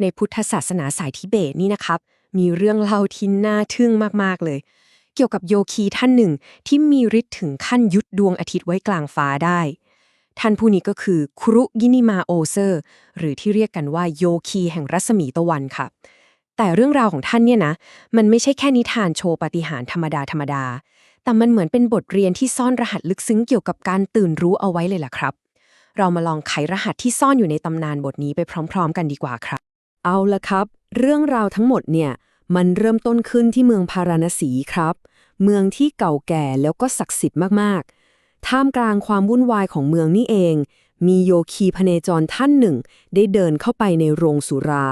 ในพุทธศาสนาสายทิเบตนี่นะครับ มีเรื่องเล่าที่น่าทึ่งมาก ๆ เลย เกี่ยวกับโยคีท่านหนึ่งที่มีฤทธิ์ถึงขั้นยุดดวงอาทิตย์ไว้กลางฟ้าได้ ท่านผู้นี้ก็คือครุกินิมาโอเซอร์ หรือที่เรียกกันว่าโยคีแห่งรัศมีตะวันค่ะแต่เรื่องราวของท่านเนี่ยนะ มันไม่ใช่แค่นิทานโชว์ปฏิหารธรรมดาธรรมดา แต่มันเหมือนเป็นบทเรียนที่ซ่อนรหัสลึกซึ้งเกี่ยวกับการตื่นรู้เอาไว้เลยล่ะครับ เรามาลองไขรหัสที่ซ่อนอยู่ในตำนานบทนี้ไปพร้อม ๆ กันดีกว่าครับ เอาละครับ เรื่องราวทั้งหมดเนี่ย มันเริ่มต้นขึ้นที่เมืองพาราณสีครับ เมืองที่เก่าแก่แล้วก็ศักดิ์สิทธิ์มากๆ ท่ามกลางความวุ่นวายของเมืองนี่เอง มีโยคีพเนจรท่านหนึ่ง ได้เดินเข้าไปในโรงสุรา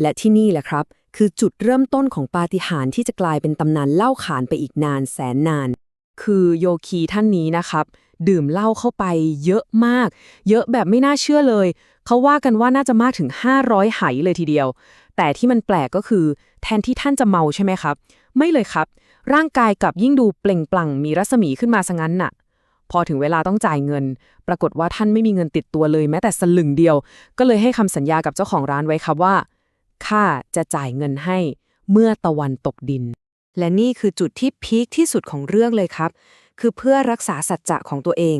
และที่นี่แหละครับ คือจุดเริ่มต้นของปาฏิหาริย์ที่จะกลายเป็นตำนานเล่าขานไปอีกนานแสนนาน คือโยคีท่านนี้นะครับ ดื่มเหล้าเข้าไปเยอะมาก เยอะแบบไม่น่าเชื่อเลย เขาว่ากันว่าน่าจะมากถึง 500ไหเลยทีเดียว แต่ที่มันแปลกก็คือ แทนที่ท่านจะเมาใช่ไหมครับ ไม่เลยครับ ร่างกายกลับยิ่งดูเปล่งปลั่งมีรัศมีขึ้นมาซะงั้นน่ะ พอถึงเวลาต้องจ่ายเงิน ปรากฏว่าท่านไม่มีเงินติดตัวเลยแม้แต่สลึงเดียว ก็เลยให้คำสัญญากับเจ้าของร้านไว้ครับว่าข้าจะจ่ายเงินให้เมื่อตะวันตกดิน และนี่คือจุดที่พีคที่สุดของเรื่องเลยครับ คือเพื่อรักษาสัจจะของตัวเอง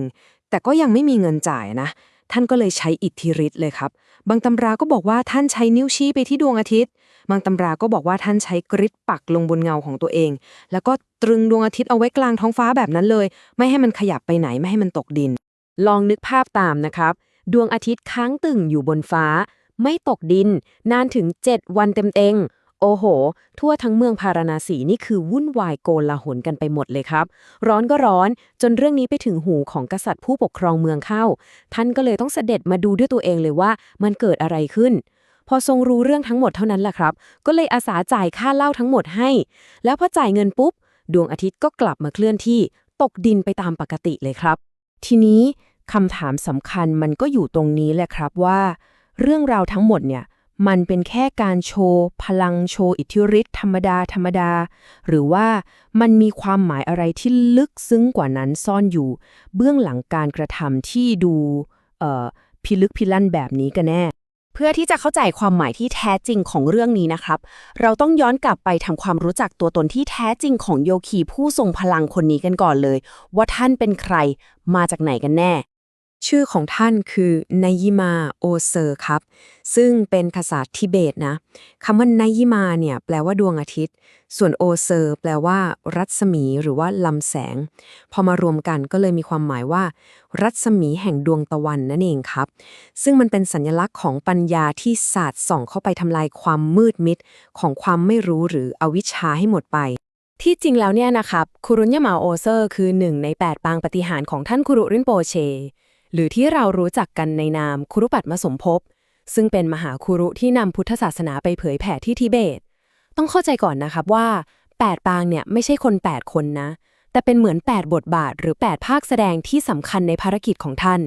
แต่ก็ยังไม่มีเงินจ่ายนะ ท่านก็เลยใช้อิทธิฤทธิ์เลยครับ บางตำราก็บอกว่าท่านใช้นิ้วชี้ไปที่ดวงอาทิตย์ บางตำราก็บอกว่าท่านใช้กริดปักลงบนเงาของตัวเอง แล้วก็ตรึงดวงอาทิตย์เอาไว้กลางท้องฟ้าแบบนั้นเลย ไม่ให้มันขยับไปไหนไม่ให้มันตกดิน ลองนึกภาพตามนะครับ ดวงอาทิตย์ค้างตึงอยู่บนฟ้า ไม่ตกดิน นานถึง 7 วันเต็มๆ โอ้โห ทั่วทั้งเมืองพาราณสีนี่คือวุ่นวายโกลาหลกันไปหมดเลยครับ ร้อนก็ร้อนจนเรื่องนี้ไปถึงหูของกษัตริย์ผู้ปกครองเมืองเข้า ท่านก็เลยต้องเสด็จมาดูด้วยตัวเองเลยว่ามันเกิดอะไรขึ้น พอทรงรู้เรื่องทั้งหมดเท่านั้นแหละครับ ก็เลยอาสาจ่ายค่าเล้าทั้งหมดให้ แล้วพอจ่ายเงินปุ๊บ ดวงอาทิตย์ก็กลับมาเคลื่อนที่ ตกดินไปตามปกติเลยครับ ทีนี้คำถามสำคัญมันก็อยู่ตรงนี้แหละครับว่า เรื่องราวทั้งหมดเนี่ย มันเป็นแค่การโชว์พลังโชว์อิทธิฤทธิ์ธรรมดาธรรมดา หรือว่ามันมีความหมายอะไรที่ลึกซึ้งกว่านั้นซ่อนอยู่ เบื้องหลังการกระทำที่ดูเอ่อพิลึกพิลั่นแบบนี้กันแน่ เพื่อที่จะเข้าใจความหมายที่แท้จริงของเรื่องนี้นะครับ เราต้องย้อนกลับไปทำความรู้จักตัวตนที่แท้จริงของโยคีผู้ทรงพลังคนนี้กันก่อนเลย ว่าท่านเป็นใครมาจากไหนกันแน่ ชื่อของท่านคือนายิมาโอเซอร์ครับ ซึ่งเป็นภาษาทิเบตนะคำว่านายิมาเนี่ยแปลว่าดวงอาทิตย์ ส่วนโอเซอร์แปลว่า รัศมีหรือว่าลำแสง พอมารวมกันก็เลยมีความหมายว่า รัศมีแห่งดวงตะวันนั่นเองครับ ซึ่งมันเป็นสัญลักษณ์ของปัญญาที่สาดส่องเข้าไปทำลายความมืดมิด ของความไม่รู้หรืออวิชชาให้หมดไปที่จริงแล้วเนี่ยนะครับคุรุญยามาโอเซอร์ คือหนึ่งใน 8 ปางปฏิหารของท่านคุรุรินโปเช หรือที่เรารู้จักกันในนามคุรุปัตมสมภพซึ่งเป็นมหาคุรุที่นำพุทธศาสนาไปเผยแผ่ที่ทิเบต ต้องเข้าใจก่อนนะครับว่า 8 ปางเนี่ยไม่ใช่คน 8 คนนะ แต่เป็นเหมือน 8 บทบาท หรือ 8 ภาคแสดงที่สำคัญในภารกิจของท่าน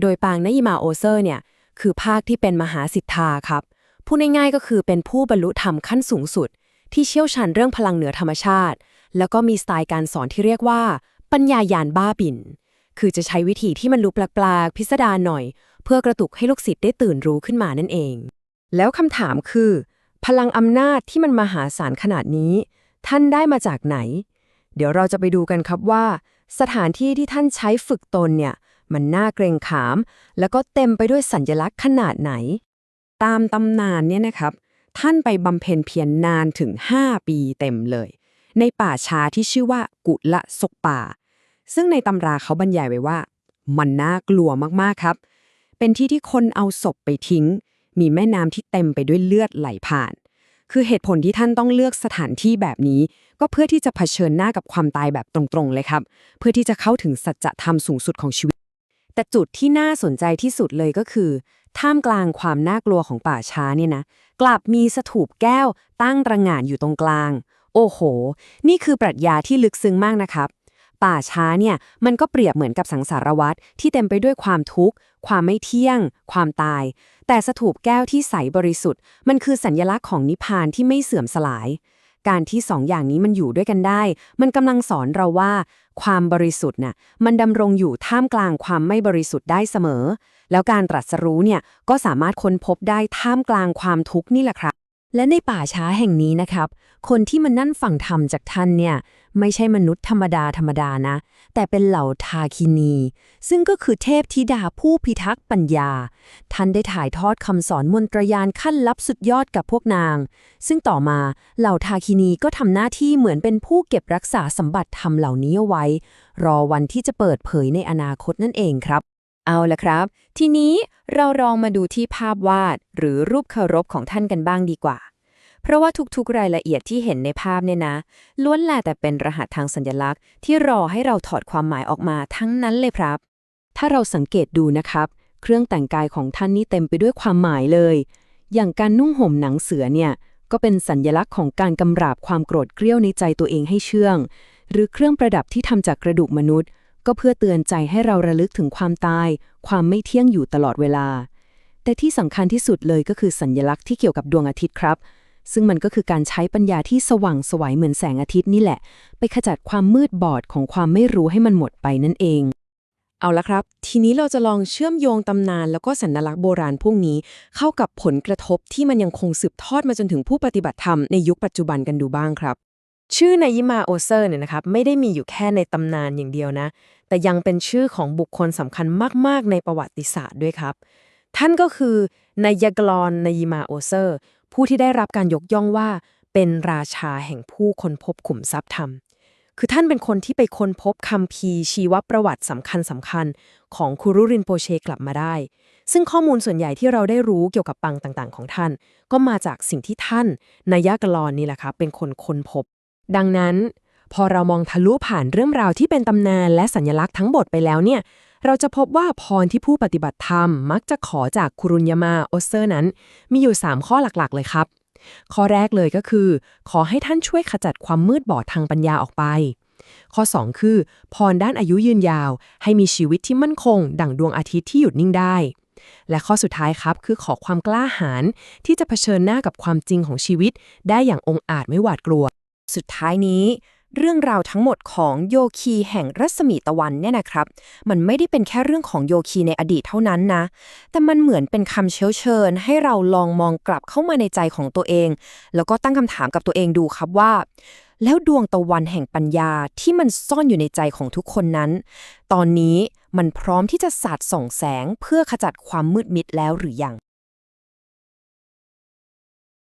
โดยปางนยิมาโอเซอร์เนี่ยคือภาคที่เป็นมหาสิทธาครับพูดง่ายๆก็คือเป็นผู้บรรลุธรรมขั้นสูงสุด ที่เชี่ยวชาญเรื่องพลังเหนือธรรมชาติ แล้วก็มีสไตล์การสอนที่เรียกว่า ปัญญายานบ้าบิน คือจะใช้วิธีที่มันลุแปลกๆพิสดารหน่อย เพื่อกระตุกให้ลูกศิษย์ได้ตื่นรู้ขึ้นมานั่นเอง แล้วคำถามคือ พลังอำนาจที่มันมหาศาลขนาดนี้ ท่านได้มาจากไหน เดี๋ยวเราจะไปดูกันครับว่า สถานที่ที่ท่านใช้ฝึกตนเนี่ย มันน่าเกรงขาม แล้วก็เต็มไปด้วยสัญลักษณ์ขนาดไหน ตามตำนานเนี่ยนะครับ ท่านไปบำเพ็ญเพียรนานถึง 5 ปีเต็มเลย ในป่าช้าที่ชื่อว่ากุละศกป่า ซึ่งในตำราเขาบรรยายไว้ว่า มันน่ากลัวมากๆครับ เป็นที่ที่คนเอาศพไปทิ้ง มีแม่น้ำที่เต็มไปด้วยเลือดไหลผ่าน คือเหตุผลที่ท่านต้องเลือกสถานที่แบบนี้ ก็เพื่อที่จะเผชิญหน้ากับความตายแบบตรงๆเลยครับ เพื่อที่จะเข้าถึงสัจธรรมสูงสุดของชีวิต แต่จุดที่น่าสนใจที่สุดเลยก็คือ ท่ามกลางความน่ากลัวของป่าช้าเนี่ยนะ กลับมีสถูปแก้วตั้งระงานอยู่ตรงกลาง โอ้โห นี่คือปรัชญาที่ลึกซึ้งมากนะครับ ป่าช้าเนี่ยมันก็เปรียบเหมือนกับสังสารวัตรที่เต็มไปด้วยความทุกข์ ความไม่เที่ยง ความตาย แต่สถูปแก้วที่ใสบริสุทธิ์ มันคือสัญลักษณ์ของนิพพานที่ไม่เสื่อมสลาย การที่สองอย่างนี้มันอยู่ด้วยกันได้ มันกำลังสอนเราว่า ความบริสุทธิ์น่ะมันดำรงอยู่ท่ามกลางความไม่บริสุทธิ์ได้เสมอ แล้วการตรัสรู้เนี่ยก็สามารถค้นพบได้ท่ามกลางความทุกข์นี่แหละครับ และในป่าช้าแห่งนี้นะครับ คนที่มานั่นฟังธรรมจากท่านเนี่ย ไม่ใช่มนุษย์ธรรมดาธรรมดานะ แต่เป็นเหล่าทาคินี ซึ่งก็คือเทพธิดาผู้พิทักษ์ปัญญา ท่านได้ถ่ายทอดคำสอนมนตรยานขั้นลับสุดยอดกับพวกนาง ซึ่งต่อมาเหล่าทาคินีก็ทำหน้าที่เหมือนเป็นผู้เก็บรักษาสมบัติธรรมเหล่านี้เอาไว้ รอวันที่จะเปิดเผยในอนาคตนั่นเองครับ เอาละครับ ทีนี้เราลองมาดูที่ภาพวาดหรือรูปเคารพของท่านกันบ้างดีกว่า เพราะว่าทุกๆรายละเอียดที่เห็นในภาพเนี่ยนะ ล้วนแลแต่เป็นรหัสทางสัญลักษณ์ ที่รอให้เราถอดความหมายออกมาทั้งนั้นเลยครับ ถ้าเราสังเกตดูนะครับ เครื่องแต่งกายของท่านนี่เต็มไปด้วยความหมายเลย อย่างการนุ่งห่มหนังเสือเนี่ยก็เป็นสัญญลักษณ์ของการกำราบความโกรธเกรี้ยวในใจตัวเองให้เชื่อง หรือเครื่องประดับที่ทำจากกระดูกมนุษย์ ก็เพื่อเตือนใจให้เราระลึกถึงความตาย ความไม่เที่ยงอยู่ตลอดเวลา แต่ที่สำคัญที่สุดเลยก็คือสัญญลักษณ์ที่เกี่ยวกับดวงอาทิตย์ครับ ซึ่งมันก็คือการใช้ปัญญาที่สว่างสวัยเหมือนแสงอาทิตย์นี่แหละ ไปขจัดความมืดบอดของความไม่รู้ให้มันหมดไปนั่นเอง เอาละครับ ทีนี้เราจะลองเชื่อมโยงตำนานแล้วก็สัญลักษณ์โบราณพวกนี้ เข้ากับผลกระทบที่มันยังคงสืบทอดมาจนถึงผู้ปฏิบัติธรรมในยุคปัจจุบันกันดูบ้างครับ ชื่อนายมาโอเซอร์เนี่ยนะครับไม่ได้มีอยู่แค่ในตำนานอย่างเดียวนะ แต่ยังเป็นชื่อของบุคคลสำคัญมาก ๆ ในประวัติศาสตร์ด้วยครับ ท่านก็คือนายกลอนนายมาโอเซอร์ ผู้ที่ได้รับการยกย่องว่าเป็นราชาแห่งผู้ค้นพบขุมทรัพย์ธรรม คือท่านเป็นคนที่ไปค้นพบคัมภีชีวประวัติสำคัญสำคัญๆของคูรุรินโปเชกลับมาได้ ซึ่งข้อมูลส่วนใหญ่ที่เราได้รู้เกี่ยวกับปังต่างๆ ของท่าน ก็มาจากสิ่งที่ท่านนายกลอนนี่แหละครับเป็นคนค้นพบ ดังนั้น พอเรามองทะลุผ่านเรื่องราวที่เป็นตำนานและสัญลักษณ์ทั้งหมดไปแล้วเนี่ย เราจะพบว่าพรที่ผู้ปฏิบัติธรรม มักจะขอจากคุรุญยมาโอเซอร์นั้น มีอยู่ 3 ข้อหลักๆ เลยครับ ข้อแรกเลยก็คือ ขอให้ท่านช่วยขจัดความมืดบอดทางปัญญาออกไปข้อ 2 คือ พรด้านอายุยืนยาว ให้มีชีวิตที่มั่นคง ดั่งดวงอาทิตย์ที่หยุดนิ่งได้ และข้อสุดท้ายครับ คือขอความกล้าหาญที่จะเผชิญหน้ากับความจริงของชีวิต ได้อย่างองอาจไม่หวาดกลัว สุดท้ายนี้ เรื่องราวทั้งหมดของโยคีแห่งรัศมีตะวันเนี่ยนะครับ มันไม่ได้เป็นแค่เรื่องของโยคีในอดีตเท่านั้นนะ แต่มันเหมือนเป็นคำเชื้อเชิญ ให้เราลองมองกลับเข้ามาในใจของตัวเอง แล้วก็ตั้งคำถามกับตัวเองดูครับว่า แล้วดวงตะวันแห่งปัญญาที่มันซ่อนอยู่ในใจของทุกคนนั้น ตอนนี้มันพร้อมที่จะสาดส่องแสงเพื่อขจัดความมืดมิดแล้วหรือยัง